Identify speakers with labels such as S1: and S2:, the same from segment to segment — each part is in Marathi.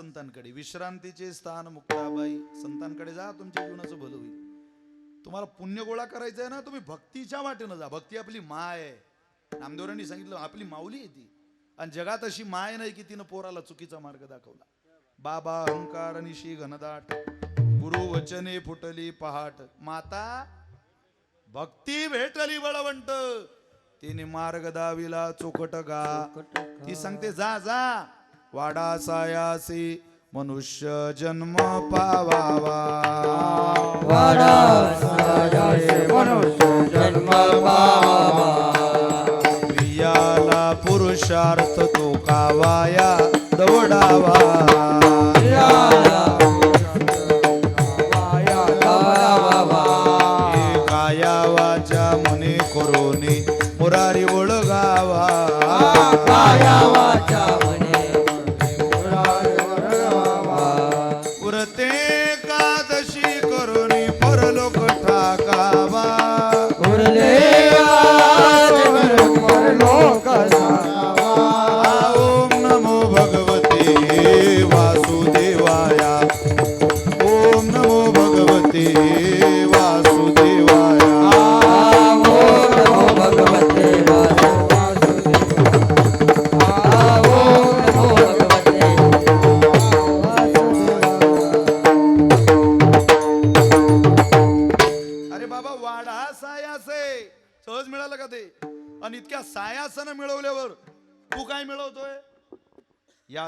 S1: संतांकडे. विश्रांतीचे स्थान मुक्ताबाई संतांकडे जा तुमच्या जीवनाचं भलं होईल. तुम्हाला पुण्य गोळा करायचं आहे ना तुम्ही भक्तीच्या वाटेनं जा. भक्ती आपली माय आहे. नामदेवरांनी सांगितलं आपली माऊली आहे ती. आणि जगात अशी माय नाही की तिनं पोराला चुकीचा मार्ग दाखवला. बाबा अहंकार निशी घनदाट. गुरु वचने फुटली पहाट. माता भक्ती भेटली बळवंत. तिने मार्ग दाविला चोखट गा. ती सांगते जा जा. वाडा सायासी मनुष्य जन्म पावावा.
S2: जन्म पावा
S1: प्रियाला पुरुषार्थ तो कावाया दवडावा. पुरते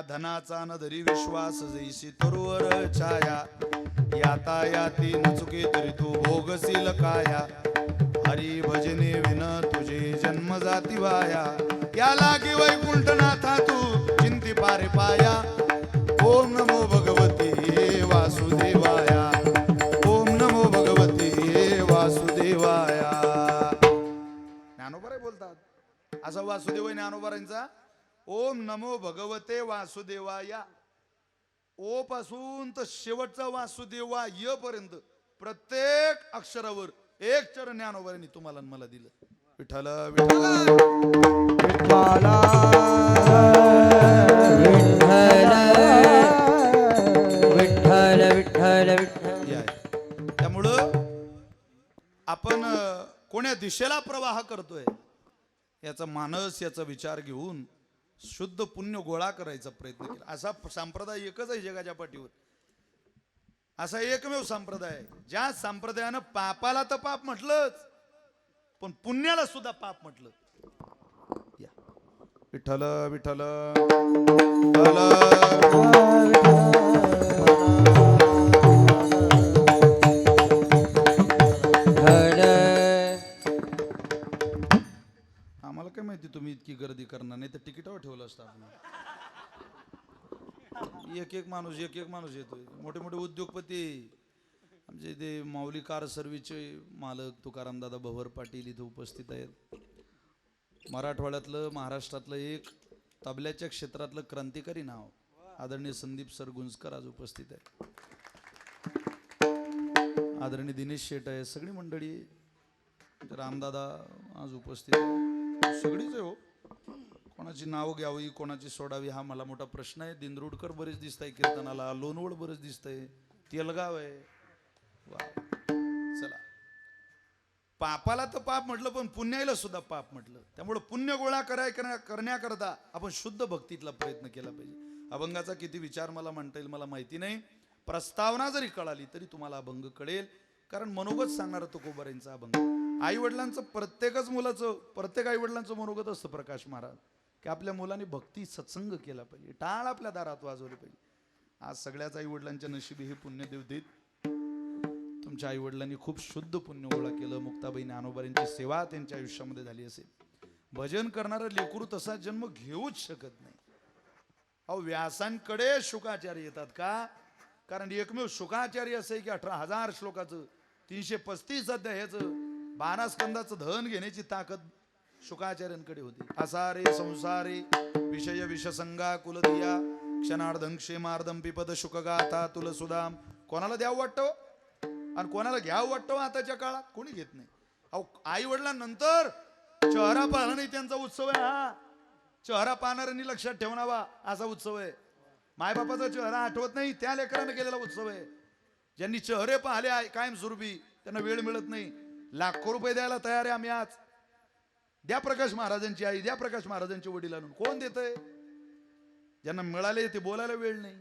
S1: धनाचा न धरी विश्वास जैसी तरुवर छाया। याता याती न चुके तरी तू भोगसील काया। हरी भजने विन तुझे जन्म जाती वाया। या लागी वैकुंठनाथा तू चिंती पारे पाया। ओम नमो भगवती वासुदेवाया। ओम नमो भगवती वासुदेवाया। ज्ञानोबराय बोलतात। असा वासुदेव ज्ञानोबरांचा? ओम नमो भगवते वासुदेवाया. ओ पासून तर शेवटचा वासुदेवा य पर्यंत प्रत्येक अक्षरावर एक चरण ज्ञानोबरांनी तुम्हाला मला दिलं. विठ्ठल विठ्ठल.
S2: विठ्ठल. विठ्ठल.
S1: त्यामुळं आपण कोण्या दिशेला प्रवाह करतोय याचा मानस याचा विचार घेऊन शुद्ध पुण्य गोळा करायचा प्रयत्न केला. असा संप्रदाय एकच आहे जगाच्या पाठीवर. असा एकमेव संप्रदाय आहे. ज्या संप्रदायानं पापाला तर पाप म्हटलंच पण पुण्याला सुद्धा पाप म्हटलं. या. विठ्ठल विठ्ठल. माहिती तुम्ही इतकी गर्दी करणार नाही तर तिकिटावर ठेवलं असतं आपण. एक एक माणूस एक एक माणूस येतोय. मोठे मोठे उद्योगपती आमचे ते माऊली कार सर्व्हिसचे मालक तुकारामदादा भवर पाटील इथे उपस्थित आहेत. मराठवाड्यातलं महाराष्ट्रातलं एक तबल्याच्या क्षेत्रातलं क्रांतिकारी नाव आदरणीय संदीप सर गुंजकर आज उपस्थित आहे आदरणीय दिनेश शेट आहे सगळी मंडळी रामदादा आज उपस्थित आहे सगळीच आहे हो. कोणाची नाव घ्यावी कोणाची सोडावी हा मला मोठा प्रश्न आहे. दिंदरुडकर बरेच दिसत आहे कीर्तनाला लोणवड बरेच दिसतंय. तेलगाव आहे. वा. चला. पापाला तर पाप म्हटलं पण पुण्याला सुद्धा पाप म्हटलं. त्यामुळे पुण्य गोळा कराय करण्याकरता आपण शुद्ध भक्तीतला प्रयत्न केला पाहिजे. अभंगाचा किती विचार मला म्हणता येईल मला माहिती नाही. प्रस्तावना जरी कळाली तरी तुम्हाला अभंग कळेल. कारण मनोगत सांगणार तो कोबाऱ्यांचा अभंग आई वडिलांचं प्रत्येकच मुलाचं प्रत्येक आई वडिलांचं मनोगत असतं प्रकाश महाराज. की आपल्या मुलाने भक्ती सत्संग केला पाहिजे. टाळ आपल्या दारात वाजवली पाहिजे. आज सगळ्याच आई वडिलांच्या नशिबी हे पुण्यदेव देत तुमच्या आई वडिलांनी खूप शुद्ध पुण्य गोळा केलं. मुक्ताबाई ज्ञानोबारींची सेवा त्यांच्या आयुष्यामध्ये झाली असेल. भजन करणारं लेकरू तसा जन्म घेऊच शकत नाही. अहो व्यासांकडे शुकाचार्य येतात का? कारण एकमेव शुकाचार्य असे की अठरा हजार श्लोकाचं तीनशे पस्तीस अध्यायाचं बारा स्कंदाचं धन घेण्याची ताकद शुकाचार्यांकडे होती. असारे संसारे विषय विषसंगा कुलदिया क्षणार्धं क्षेमार्धं पिपद शुकगाथा तुल सुदाम कोणाला द्यावं वाटतं हो? आणि कोणाला घ्यावं वाटतं हो आताच्या काळात? कोणी घेत नाही. अहो आई वडिलांनंतर चेहरा पाहणं त्यांचा उत्सव आहे हा. चेहरा पाहणाऱ्यांनी लक्षात ठेवणावा असा उत्सव आहे. मायबापाचा चेहरा आठवत नाही त्या लेकरानं केलेला उत्सव आहे. ज्यांनी चेहरे पाहिले आहे कायमस्वरूपी त्यांना वेळ मिळत नाही. लाखो रुपये द्यायला तयार आहे आम्ही आज. द्या प्रकाश महाराजांची आई द्या प्रकाश महाराजांचे वडील आणून. कोण आहे ज्यांना मिळाले ते बोलायला वेळ नाही.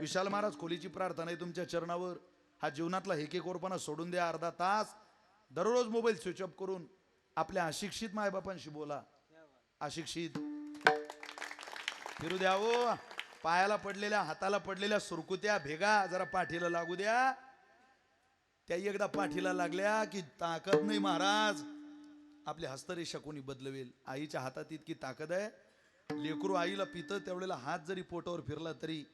S1: विशाल महाराज खोलीची प्रार्थना आहे तुमच्या चरणावर. हा जीवनातला हेकेकोरपणा सोडून द्या अर्धा तास. दररोज मोबाईल स्विच ऑफ करून आपल्या अशिक्षित मायबापांशी बोला. अशिक्षित. फिरू द्या हो. पायाला पडलेल्या हाताला पडलेल्या सुरकुत्या भेगा. जरा पाठीला लागू द्या. त्या एकदा पाठीला लागल्या की ताकद नाही महाराज. आपली हस्तरेषा कोणी बदलवेल? आईच्या हातात इतकी ताकद आहे. लेकरू आईला पितं त्यावेळेला हात जरी पोटावर फिरला तरी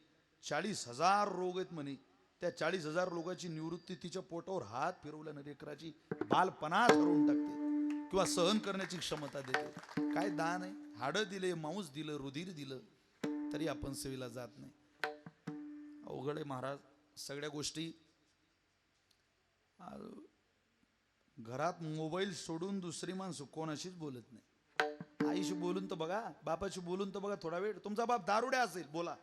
S1: चाळीस हजार रोग आहेत म्हणे. त्या चाळीस हजार रोगाची निवृत्ती तिच्या पोटावर हात फिरवल्यानं लेकराची बालपणा ठरवून टाकते किंवा सहन करण्याची क्षमता देते. काय दान आहे? हाडं दिले मांस दिलं रुधिर दिलं तरी आपण सेवेला जात नाही. अवघड आहे महाराज. सगळ्या गोष्टी घरात मोबाईल सोडून दुसरी माणसं कोणाशीच बोलत नाही. आईशी बोलून तर बघा बापाशी बोलून तर बघा थोडा वेळ. तुमचा बाप दारुड्या असेल बोला.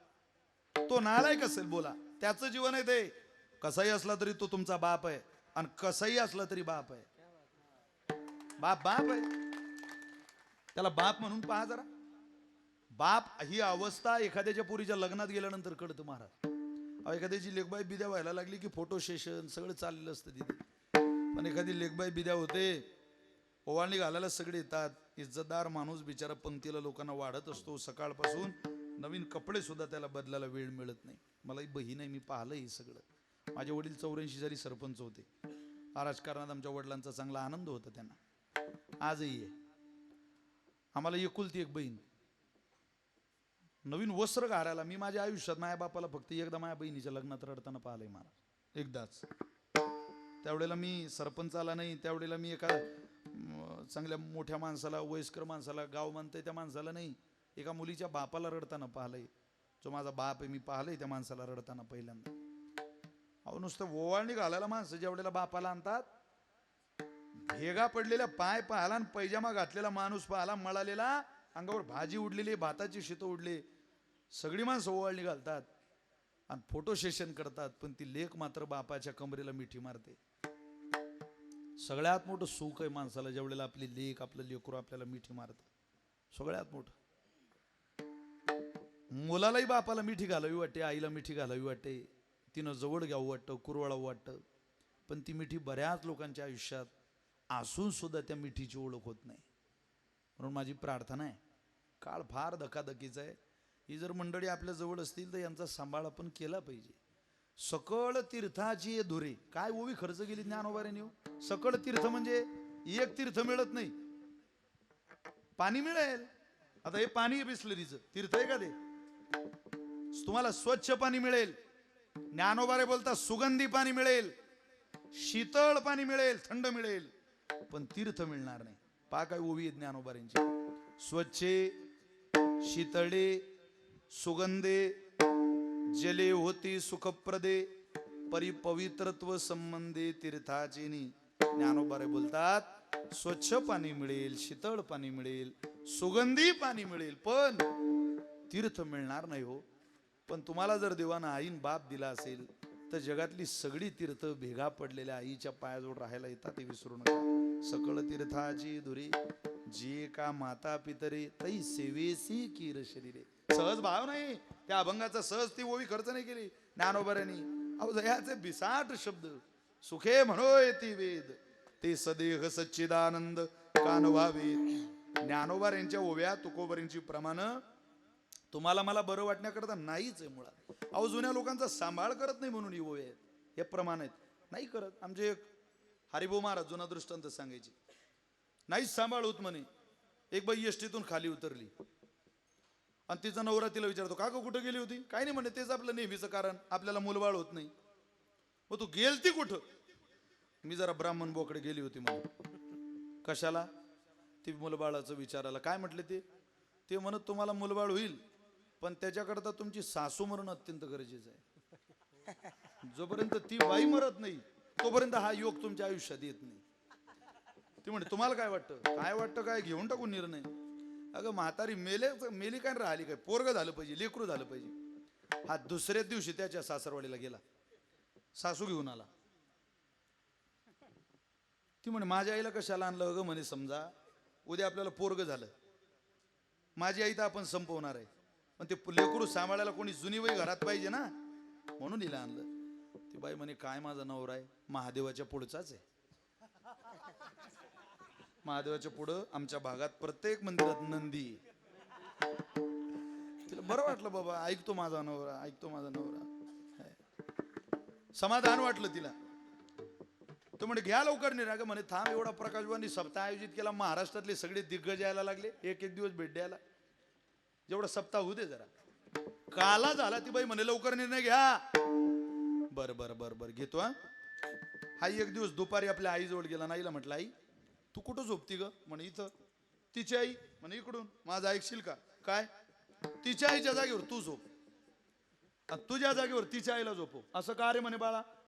S1: तो नालायक असेल बोला. त्याचं जीवन आहे ते. कसाही असला तरी तो तुमचा बाप आहे आणि कसाही असला तरी बाप आहे. बाप बाप आहे. त्याला बाप म्हणून पहा जरा. बाप ही अवस्था एखाद्याच्या पुरीच्या लग्नात गेल्यानंतर कळतं महाराज. अहो, एखाद्याची लेखबाई बिद्या व्हायला लागली की फोटो सेशन सगळं चाललेलं असतं तिथे. पण एखादी लेखबाई बिद्या होते ओवाळणी घालायला सगळे येतात इज्जतदार माणूस बिचारा पंक्तीला लोकांना वाढत असतो सकाळपासून नवीन कपडे सुद्धा त्याला बदलायला वेळ मिळत नाही. मला ही बहीण आहे मी पाहिलं हे सगळं. माझे वडील चौऱ्याऐंशी साली सरपंच होते. राजकारणात आमच्या वडिलांचा चांगला आनंद होता त्यांना. आजही आहे. आम्हाला एकुलती एक बहीण. नवीन वस्त्र घालायला मी माझ्या आयुष्यात माझ्या बापाला फक्त एकदा माझ्या बहिणीच्या लग्नात रडताना पाहिलंय मला एकदाच. त्यावेळेला मी सरपंचाला नाही त्यावेळेला मी एका चांगल्या मोठ्या माणसाला वयस्कर माणसाला गाव मानतंय त्या माणसाला नाही एका मुलीच्या बापाला रडताना पाहिलंय. जो माझा बाप आहे मी पाहिलंय त्या माणसाला रडताना पहिल्यांदा. अहो नुसतं ओवाळणी घालायला माणसं ज्या वेळेला बापाला आणतात भेगा पडलेल्या पाय पाहिला आणि पैजामा घातलेला माणूस पाहिला मळालेला अंगावर भाजी उडलेली भाताची शितं उडले सगळी माणसं ओवाळणी घालतात आणि फोटो सेशन करतात पण ती लेख मात्र बापाच्या कमरेला मिठी मारते. सगळ्यात मोठं सुख आहे माणसाला ज्यावेळेला आपली लेख आपलं लेकरू आपल्याला मिठी मारतं. सगळ्यात मोठं. मुलालाही बापाला मिठी घालावी वाटते आईला मिठी घालावी वाटते. तिनं जवळ घ्यावं वाटतं कुरवळावं वाटतं. पण ती मिठी बऱ्याच लोकांच्या आयुष्यात असून सुद्धा त्या मिठीची ओळख होत नाही. म्हणून माझी प्रार्थना आहे. काळ फार धकाधकीचा आहे. ही जर मंडळी आपल्या जवळ असतील तर यांचा सांभाळ आपण केला पाहिजे. सकळ तीर्थाची धुरे. काय ओवी खर्च गेली ज्ञानोबाऱ्याने हो? सकळ तीर्थ म्हणजे एक तीर्थ मिळत नाही. पाणी मिळेल. आता हे पाणी बिस्लरीचं. तीर्थ आहे का ते? तुम्हाला स्वच्छ पाणी मिळेल. ज्ञानोबारे बोलता सुगंधी पाणी मिळेल. शीतळ पाणी मिळेल. थंड मिळेल. पण तीर्थ मिळणार नाही. पा काय ओवी आहे ज्ञानोबाऱ्यांची स्वच्छे शीतळे सुगंधे जले होती सुखप्रदे परिपवित्रत्व संबंधे तीर्थाचेनी. ज्ञानोबारे बोलतात स्वच्छ पाणी मिळेल शीतळ पाणी मिळेल सुगंधी पाणी मिळेल पण तीर्थ मिळणार नाही हो. पण तुम्हाला जर देवानं आईन बाप दिला असेल तर जगातली सगळी तीर्थ भेगा पडलेल्या आईच्या पायाजवळ राहायला येतात ते विसरू नका. सकळ तीर्थाची धुरी जी का माता पितरे तई सेवेसी कीर शरीरे. सहज भाव नाही. त्या अभंगाचा सहज ती ओवी खर्च नाही केली. ज्ञानोबऱ्यानी. अहो जयाचे बिसाट शब्द. सुखे म्हणो ती वेद. ते सदेह सच्चिदानंद कानवावे ज्ञानोबार यांच्या ओव्या तुकोबरींची प्रमाण तुम्हाला मला बरं वाटण्याकरता नाहीच आहे मुळात. अहो जुन्या लोकांचा सांभाळ करत नाही म्हणून ही ओव्या आहेत. हे प्रमाण आहेत. नाही करत. आमचे एक हरिभाऊ महाराज जुना दृष्टांत सांगायची. नाहीच सांभाळ होत म्हणे. एक बाई एसटीतून खाली उतरली. आणि तिचा नवरा तिला विचारतो का गं कुठं गेली होती? काय नाही म्हणे तेच आपलं नेहमीचं कारण. आपल्याला मुलबाळ होत नाही. मग तू गेल ती कुठं? मी जरा ब्राह्मण बोकडे गेली होती म्हणून. कशाला? ती मुलबाळाचं विचारायला. काय म्हटले ते? ते म्हणत तुम्हाला मुलबाळ होईल पण त्याच्याकरता तुमची सासू मरण अत्यंत गरजेचं आहे. जोपर्यंत ती बाई मरत नाही तोपर्यंत हा योग तुमच्या आयुष्यात येत नाही. ती म्हणे तुम्हाला काय वाटतं? काय वाटतं काय? घेऊन टाकून निर्णय. अगं म्हातारी मेले मेली काय राहिली काय? पोरग झालं पाहिजे लेकरू झालं पाहिजे. हा दुसऱ्याच दिवशी त्याच्या सासरवाडीला गेला. सासू घेऊन आला. ती म्हणे माझ्या आईला कशाला आणलं अगं? म्हणे समजा उद्या आपल्याला पोरग झालं. माझी आई तर आपण संपवणार आहे. पण ते लेकरू सांभाळायला कोणी जुनी वय घरात पाहिजे ना? म्हणून हिला आणलं. बाई म्हणे काय माझा नवरा आहे? महादेवाच्या पुढचाच आहे. महादेवाच्या पुढं आमच्या भागात प्रत्येक मंदिरात नंदी. तिला बरं वाटलं बाबा ऐकतो माझा नवरा ऐकतो माझा नवरा. समाधान वाटलं तिला. तो म्हणे घ्या लवकर नाही ग. म्हणे थांब एवढा प्रकाशवानी सप्ताह आयोजित केला महाराष्ट्रातले सगळे दिग्गज यायला लागले. एक एक दिवस भेट द्यायला. जेवढा सप्ताह होऊ दे जरा. काला झाला ती बाई म्हणे लवकर निर्णय घ्या. बर बर बर बर. घेतो हा. हा एक दिवस दुपारी आपल्या आईजवळ गेला नाहीला म्हटलं आई तू कुठं झोपती ग? म्हणे इथं. तिची आई म्हणे इकडून. माझं ऐकशील का? काय? तिच्या आईच्या जागेवर तू झोप. तुझ्या जागेवर तिच्या आईला झोपव. असं का रे? म्हणे बाळा